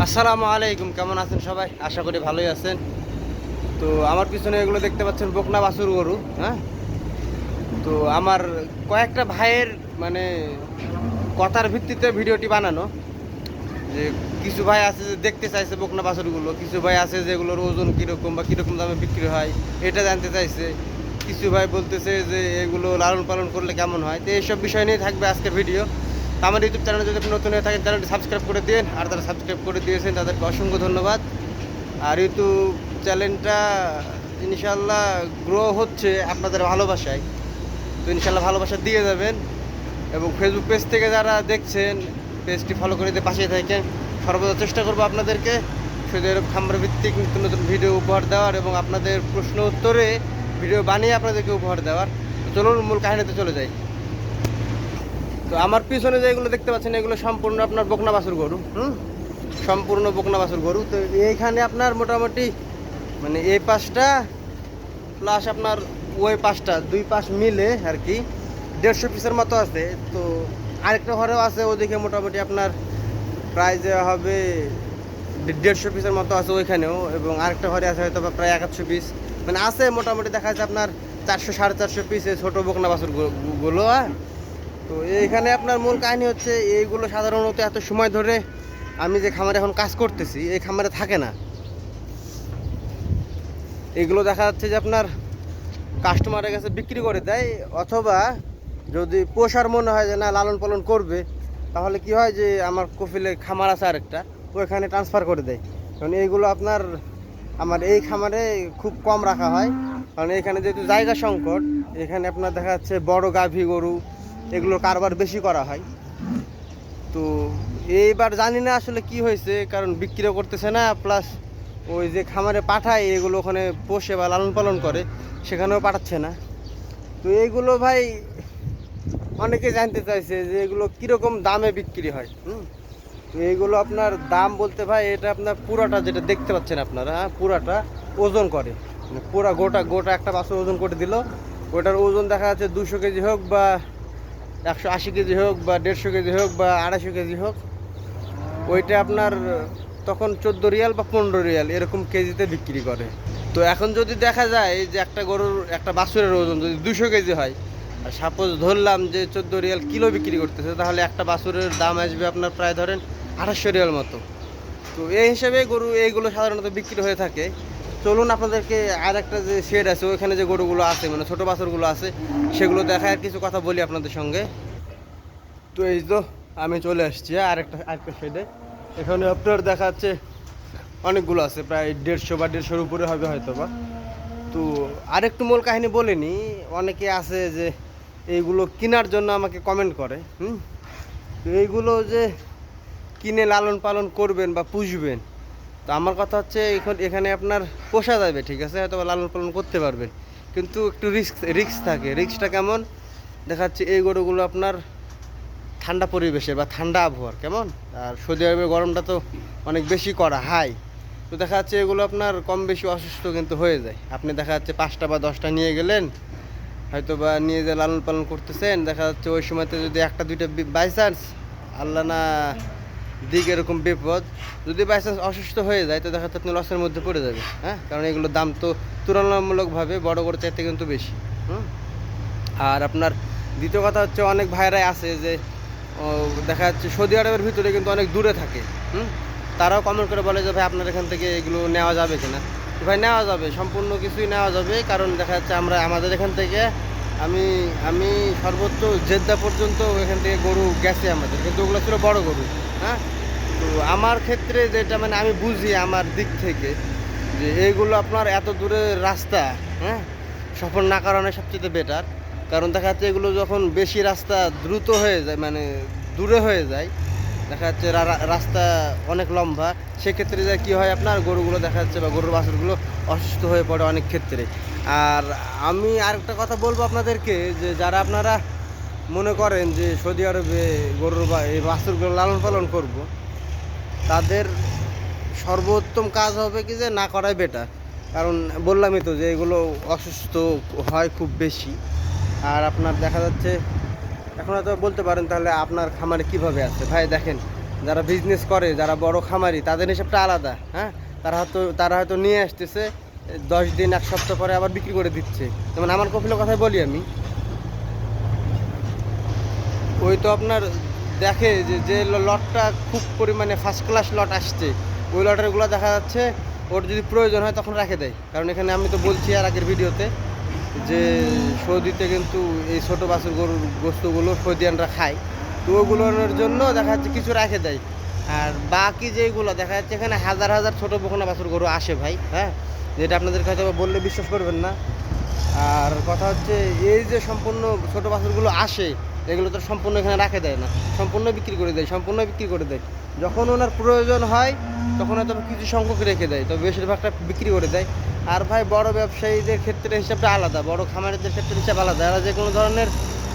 আসসালামু আলাইকুম, কেমন আছেন সবাই? আশা করি ভালোই আছেন। তো আমার পিছনে এগুলো দেখতে পাচ্ছেন বকনা বাছুর গরু হ্যাঁ? তো আমার কয়েকটা ভাইয়ের মানে কথার ভিত্তিতে ভিডিওটি বানানো। যে কিছু ভাই আছে যে দেখতে চাইছে বকনা বাছুরগুলো, কিছু ভাই আছে যে এগুলোর ওজন কীরকম বা কীরকম দামে বিক্রি হয়, এটা জানতে চাইছে। কিছু ভাই বলতেছে যে এগুলো লালন পালন করলে কেমন হয়? তো এইসব বিষয় নিয়ে থাকবে আজকের ভিডিও। আমার ইউটিউব চ্যানেলে যদি নতুন হয়ে থাকেন চ্যানেলটি সাবস্ক্রাইব করে দিন আর তারা সাবস্ক্রাইব করে দিয়েছেন, তাদেরকে অসংখ্য ধন্যবাদ। আর ইউটিউব চ্যানেলটা ইনশাল্লাহ গ্রো হচ্ছে আপনাদের ভালোবাসায়। তো ইনশাল্লাহ ভালোবাসা দিয়ে যাবেন। এবং ফেসবুক পেজ থেকে যারা দেখছেন পেজটি ফলো করে দিয়ে পাশে থাকেন। সর্বদা চেষ্টা করব আপনাদেরকে শুধু এরকম খাম্বার ভিত্তিক নতুন নতুন ভিডিও উপহার দেওয়ার এবং আপনাদের প্রশ্ন উত্তরে ভিডিও বানিয়ে আপনাদেরকে উপহার দেওয়ার। চলুন, মূল কাহিনীতে চলে যাই। তো আমার পিছনে যেগুলো দেখতে পাচ্ছেন, এগুলো সম্পূর্ণ আপনার বকনা বাছুর গরু, হুম? সম্পূর্ণ বকনা বাছুর গরু। তো এইখানে আপনার মোটামুটি মানে এই পাশটা প্লাস আপনার ওই পাশটা, দুই পাশ মিলে আর কি, দেড়শো পিসের মতো আছে। তো আরেকটা ঘরেও আছে, ওদিকে মোটামুটি আপনার প্রায় যে হবে দেড়শো পিসের মতো আছে ওইখানেও, এবং আরেকটা ঘরে আছে হয়তো প্রায় একশো পিস। মানে আছে মোটামুটি দেখা যাচ্ছে আপনার চারশো, সাড়ে চারশো পিসে ছোটো বকনা বাছুর গু- গু- গুলো হ্যাঁ? তো এইখানে আপনার মূল কাহিনী হচ্ছে, এইগুলো সাধারণত এত সময় ধরে আমি যে খামারে এখন কাজ করতেছি, এই খামারে থাকে না। এগুলো দেখা যাচ্ছে যে আপনার কাস্টমারের কাছে বিক্রি করে দেয়, অথবা যদি পোষার মনে হয় যে না, লালন পালন করবে, তাহলে কি হয় যে আমার কফিলে খামার আছে আরেকটা, ওইখানে ট্রান্সফার করে দেয়। কারণ এইগুলো আপনার, আমার এই খামারে খুব কম রাখা হয়। কারণ এখানে যেহেতু জায়গা সংকট, এখানে আপনার দেখা যাচ্ছে বড় গাভী গরু এগুলো কারবার বেশি করা হয়। তো এইবার জানি না আসলে কি হয়েছে, কারণ বিক্রিও করতেছে না প্লাস ওই যে খামারে পাঠায়, এগুলো ওখানে পোষে বা লালন পালন করে, সেখানেও পাঠাচ্ছে না। তো এইগুলো ভাই, অনেকে জানতে চাইছে যে এগুলো কীরকম দামে বিক্রি হয়, হুম? তো এইগুলো আপনার দাম বলতে ভাই, এটা আপনার পুরাটা যেটা দেখতে পাচ্ছেন আপনারা হ্যাঁ পুরাটা ওজন করে। মানে পুরা গোটা গোটা একটা বাছুর ওজন করে দিল, ওটার ওজন দেখা যাচ্ছে দুশো কেজি হোক বা একশো আশি কেজি হোক বা দেড়শো কেজি হোক বা আড়াইশো কেজি হোক, ওইটা আপনার, তখন চোদ্দ রিয়াল বা পনেরো রিয়াল এরকম কেজিতে বিক্রি করে। তো এখন যদি দেখা যায় যে একটা গরুর, একটা বাছুরের ওজন যদি দুশো কেজি হয়, আর সাপোজ ধরলাম যে চোদ্দ রিয়াল কিলো বিক্রি করতেছে, তাহলে একটা বাছুরের দাম আসবে আপনার প্রায় ধরেন আঠাশশো রিয়াল মতো। তো এই হিসেবে গরু, এইগুলো সাধারণত বিক্রি হয়ে থাকে। চলুন আপনাদেরকে আর একটা যে শেড আছে, ওইখানে যে গরুগুলো আছে মানে ছোটো বাছুরগুলো আছে, সেগুলো দেখায় আর কিছু কথা বলি আপনাদের সঙ্গে। তো এই তো আমি চলে আসছি আরেকটা আরেকটা শেডে এখানে আপনার দেখা যাচ্ছে অনেকগুলো আছে, প্রায় দেড়শো বা দেড়শোর উপরে হবে হয়তো বা তো আরেকটু মূল কাহিনী বলিনি অনেকে আছে যে এইগুলো কেনার জন্য আমাকে কমেন্ট করে, হুম? তো এইগুলো যে কিনে লালন পালন করবেন বা পুষবেন তো আমার কথা হচ্ছে এখন এখানে আপনার পোষা যাবে, ঠিক আছে? হয়তো লালন পালন করতে পারবেন। কিন্তু একটু রিস্ক রিস্ক থাকে। রিস্কটা কেমন? দেখা যাচ্ছে এই গরুগুলো আপনার ঠান্ডা পরিবেশে বা ঠান্ডা আবহাওয়ার, কেমন? আর সৌদি আরবের গরমটা তো অনেক বেশি করা, হাই। তো দেখা যাচ্ছে এগুলো আপনার কম বেশি অসুস্থ কিন্তু হয়ে যায়। আপনি দেখা যাচ্ছে পাঁচটা বা দশটা নিয়ে গেলেন, হয়তো বা নিয়ে যে লালন পালন করতেছেন, দেখা যাচ্ছে ওই সময়তে যদি একটা, দুইটা বাই চান্স আল্লাহ না দিক এরকম বিপদ, যদি বাই চান্স অসুস্থ হয়ে যায়, তো দেখা যাচ্ছে আপনি লসের মধ্যে পড়ে যাবে হ্যাঁ? কারণ এগুলোর দাম তো তুলনামূলকভাবে বড় করে চাইতে কিন্তু বেশি, হুম? আর আপনার দ্বিতীয় কথা হচ্ছে অনেক ভাইরাই আছে যে দেখা যাচ্ছে সৌদি আরবের ভিতরে কিন্তু অনেক দূরে থাকে, হুম? তারাও কমেন্ট করে বলে যে, ভাই, আপনার এখান থেকে এগুলো নেওয়া যাবে কিনা? ভাই, নেওয়া যাবে, সম্পূর্ণ কিছুই নেওয়া যাবে, কারণ দেখা যাচ্ছে আমরা, আমাদের এখান থেকে আমি আমি সর্বোচ্চ জেদ্দা পর্যন্ত এখান থেকে গরু গেছে আমাদের, কিন্তু ওগুলো ছিল বড় গরু। হ্যাঁ? তো আমার ক্ষেত্রে যেটা মানে আমি বুঝি আমার দিক থেকে, যে এইগুলো আপনার এত দূরের রাস্তা হ্যাঁ? সফর না কারণে সবচেয়ে বেটার কারণ দেখা যাচ্ছে এগুলো যখন বেশি রাস্তা দ্রুত হয়ে যায় মানে দূরে হয়ে যায়, দেখা যাচ্ছে রাস্তা অনেক লম্বা, সেক্ষেত্রে যে কী হয় আপনার, গরুগুলো দেখা যাচ্ছে বা গরুর বাছুরগুলো অসুস্থ হয়ে পড়ে অনেক ক্ষেত্রে। আর আমি আরেকটা কথা বলব আপনাদেরকে, যে যারা আপনারা মনে করেন যে সৌদি আরবে গরুর বা এই বাছুরগুলো লালন পালন করব, তাদের সর্বোত্তম কাজ হবে কি যে না করাই বেটার কারণ বললামই তো যে এগুলো অসুস্থ হয় খুব বেশি। আর আপনার দেখা যাচ্ছে, এখন হয়তো বলতে পারেন তাহলে আপনার খামারে কীভাবে আছে? ভাই, দেখেন, যারা বিজনেস করে, যারা বড় খামারি, তাদের হিসাবটা আলাদা হ্যাঁ? তারা হয়তো তারা হয়তো নিয়ে আসতেছে, দশ দিন, এক সপ্তাহ পরে আবার বিক্রি করে দিচ্ছে। যেমন আমার কপিলের কথাই বলি আমি ওই তো আপনার দেখে যে যে লটটা খুব পরিমাণে ফার্স্ট ক্লাস লট আসছে, ওই লটারগুলো দেখা যাচ্ছে, ওর যদি প্রয়োজন হয় তখন রেখে দেয়। কারণ এখানে আমি তো বলছি আর আগের ভিডিওতে যে, সৌদিতে কিন্তু এই ছোটো বাছুর গরুর গোস্তগুলো সৌদিয়ানরা খায়। তো ওগুলোর জন্য দেখা যাচ্ছে কিছু রেখে দেয়। আর বাকি যেগুলো, দেখা যাচ্ছে এখানে হাজার হাজার ছোটো বকনা বাছুর গরু আসে ভাই হ্যাঁ? যেটা আপনাদেরকে হয়তো বা বললে বিশ্বাস করবেন না। আর কথা হচ্ছে, এই যে সম্পূর্ণ ছোটো বাছুরগুলো আসে এগুলো তো সম্পূর্ণ এখানে রাখে দেয় না। সম্পূর্ণ বিক্রি করে দেয়, সম্পূর্ণ বিক্রি করে দেয়। যখন ওনার প্রয়োজন হয়, তখন হয়তো কিছু সংখ্যক রেখে দেয়, তো বেশিরভাগটা বিক্রি করে দেয়। আর ভাই, বড় ব্যবসায়ীদের ক্ষেত্রে হিসাবটা আলাদা, বড় খামারিদের ক্ষেত্রে হিসাব আলাদা। এরা যে কোনো ধরনের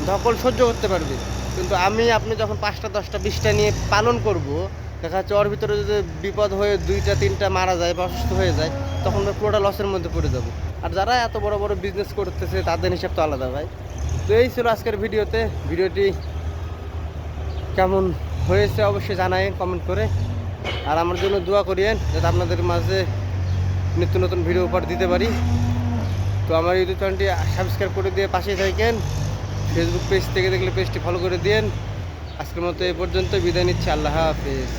ধকল সহ্য করতে পারবে। কিন্তু আমি, আপনি যখন পাঁচটা, দশটা, বিশটা নিয়ে পালন করব, দেখা যাচ্ছে ওর ভিতরে যদি বিপদ হয়ে দুইটা, তিনটা মারা যায় বা অসুস্থ হয়ে যায়, তখন পুরোটা লসের মধ্যে পড়ে যাব। আর যারা এত বড় বড় বিজনেস করতেছে, তাদের হিসাব তো আলাদা ভাই। তো এই ছিল আজকের ভিডিওতে। ভিডিওটি কেমন হয়েছে অবশ্যই জানাই কমেন্ট করে। আর আমার জন্য দোয়া করিয়েন, যাতে আপনাদের মাঝে নিত্য নতুন ভিডিও উপহার দিতে পারি। তো আমার ইউটিউব চ্যানেলটি সাবস্ক্রাইব করে দিয়ে পাশেই থাকেন। ফেসবুক পেজ থেকে দেখলে পেজটি ফলো করে দিন আজকের মতো এই পর্যন্ত, বিদায় নিচ্ছি, আল্লাহ হাফেজ।